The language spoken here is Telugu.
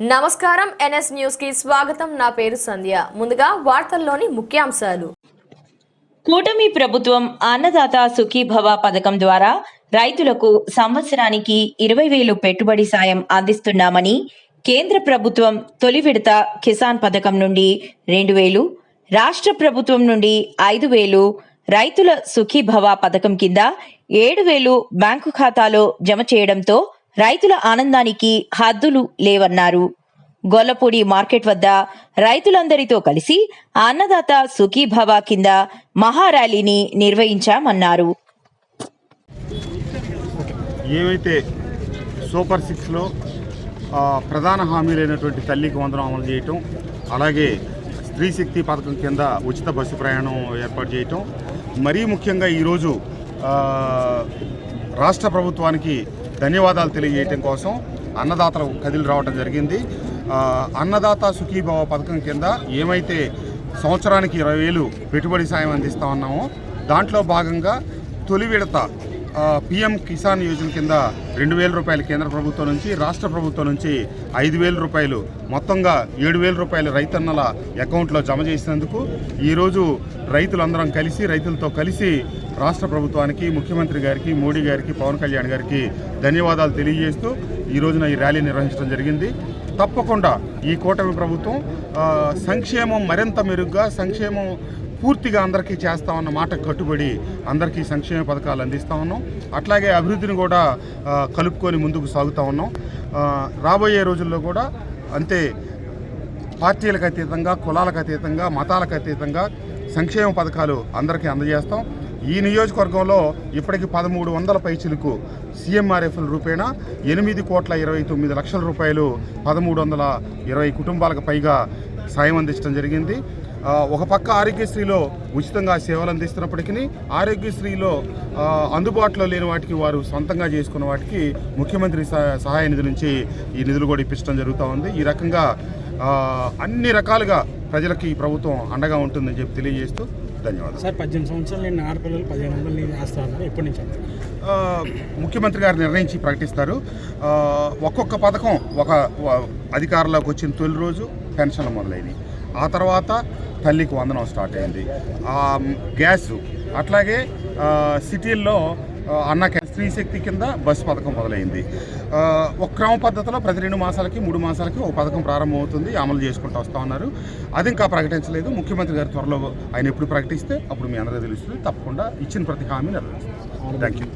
నమస్కారం ఎన్ఎస్ న్యూస్కి స్వాగతం. నా పేరు సంధ్య. ముందుగా వార్తల్లోని ముఖ్యాంశాలు. కూటమి ప్రభుత్వం అన్నదాత సుఖీభవ పథకం ద్వారా రైతులకు సంవత్సరానికి ఇరవై వేలు పెట్టుబడి సాయం అందిస్తున్నామని కేంద్ర ప్రభుత్వం తొలి విడత కిసాన్ పథకం నుండి రెండు వేలు రాష్ట్ర ప్రభుత్వం నుండి ఐదు వేలు రైతుల సుఖీభవ పథకం కింద ఏడు వేలు బ్యాంకు ఖాతాలో జమ చేయడంతో రైతుల ఆనందానికి హద్దులు లేవన్నారు. గొల్లపూడి మార్కెట్ వద్ద రైతులందరితో కలిసి అన్నదాత సుఖీభవ కింద మహార్యాలీని నిర్వహించామన్నారు. ఏవైతే సూపర్ సిక్స్లో ప్రధాన హామీలైనటువంటి తల్లికి వందనం అమలు చేయటం అలాగే స్త్రీ శక్తి పథకం కింద ఉచిత బస్సు ప్రయాణం ఏర్పాటు చేయటం మరీ ముఖ్యంగా ఈరోజు రాష్ట్ర ప్రభుత్వానికి ధన్యవాదాలు తెలియజేయటం కోసం అన్నదాతలు కదిలి రావడం జరిగింది. అన్నదాత సుఖీభావ పథకం కింద ఏమైతే సంవత్సరానికి ఇరవై వేలు పెట్టుబడి సాయం అందిస్తా ఉన్నామో దాంట్లో భాగంగా తొలి విడత పిఎం కిసాన్ యోజన కింద రెండు వేల రూపాయలు కేంద్ర ప్రభుత్వం నుంచి రాష్ట్ర ప్రభుత్వం నుంచి ఐదు వేల రూపాయలు మొత్తంగా ఏడు వేల రూపాయలు రైతన్నల అకౌంట్లో జమ చేసినందుకు ఈరోజు రైతులందరం కలిసి రైతులతో కలిసి రాష్ట్ర ప్రభుత్వానికి ముఖ్యమంత్రి గారికి మోడీ గారికి పవన్ కళ్యాణ్ గారికి ధన్యవాదాలు తెలియజేస్తూ ఈ రోజున ఈ ర్యాలీ నిర్వహించడం జరిగింది. తప్పకుండా ఈ కూటమి ప్రభుత్వం సంక్షేమం మరింత మెరుగ్గా సంక్షేమం పూర్తిగా అందరికీ చేస్తామన్న మాట కట్టుబడి అందరికీ సంక్షేమ పథకాలు అందిస్తా ఉన్నాం. అట్లాగే అభివృద్ధిని కూడా కలుపుకొని ముందుకు సాగుతూ ఉన్నాం. రాబోయే రోజుల్లో కూడా అంతే పార్టీలకు అతీతంగా కులాలకు అతీతంగా మతాలకు అతీతంగా సంక్షేమ పథకాలు అందరికీ అందజేస్తాం. ఈ నియోజకవర్గంలో ఇప్పటికి పదమూడు వందల పైచిలకు సీఎంఆర్ఎఫ్ల రూపేణా ఎనిమిది కోట్ల ఇరవై తొమ్మిది లక్షల రూపాయలు పదమూడు వందల ఇరవై కుటుంబాలకు పైగా సాయం అందించడం జరిగింది. ఒక పక్క ఆరోగ్యశ్రీలో ఉచితంగా సేవలు అందిస్తున్నప్పటికీ ఆరోగ్యశ్రీలో అందుబాటులో లేని వాటికి వారు సొంతంగా చేసుకున్న వాటికి ముఖ్యమంత్రి సహ- సహాయ నిధి నుంచి ఈ నిధులు కూడా ఇప్పించడం జరుగుతూ ఉంది. ఈ రకంగా అన్ని రకాలుగా ప్రజలకి ఈ ప్రభుత్వం అండగా ఉంటుందని చెప్పి తెలియజేస్తూ ధన్యవాదాలు. సార్ పద్దెనిమిది సంవత్సరాలు నేను ఆడపిల్లలు పదిహేను వందలు నేను వేస్తా ఉన్నారు. ఎప్పటి నుంచి ముఖ్యమంత్రి గారు నిర్ణయించి ప్రకటిస్తారు. ఒక్కొక్క పథకం ఒక అధికారంలోకి వచ్చిన తొలి రోజు పెన్షన్లు మొదలైనవి. ఆ తర్వాత తల్లికి వందనం స్టార్ట్ అయింది. గ్యాస్ అట్లాగే సిటీల్లో అన్న స్త్రీ శక్తి కింద బస్సు పథకం మొదలైంది. ఒక క్రమ పద్ధతిలో ప్రతి రెండు మాసాలకి మూడు మాసాలకి ఒక పథకం ప్రారంభమవుతుంది అమలు చేసుకుంటూ వస్తూ ఉన్నారు. అది ఇంకా ప్రకటించలేదు. ముఖ్యమంత్రి గారు త్వరలో ఆయన ఎప్పుడు ప్రకటిస్తే అప్పుడు మీ అందరికీ తెలుస్తుంది. తప్పకుండా ఇచ్చిన ప్రతి హామీ నెరవేరుస్తుంది. Thank you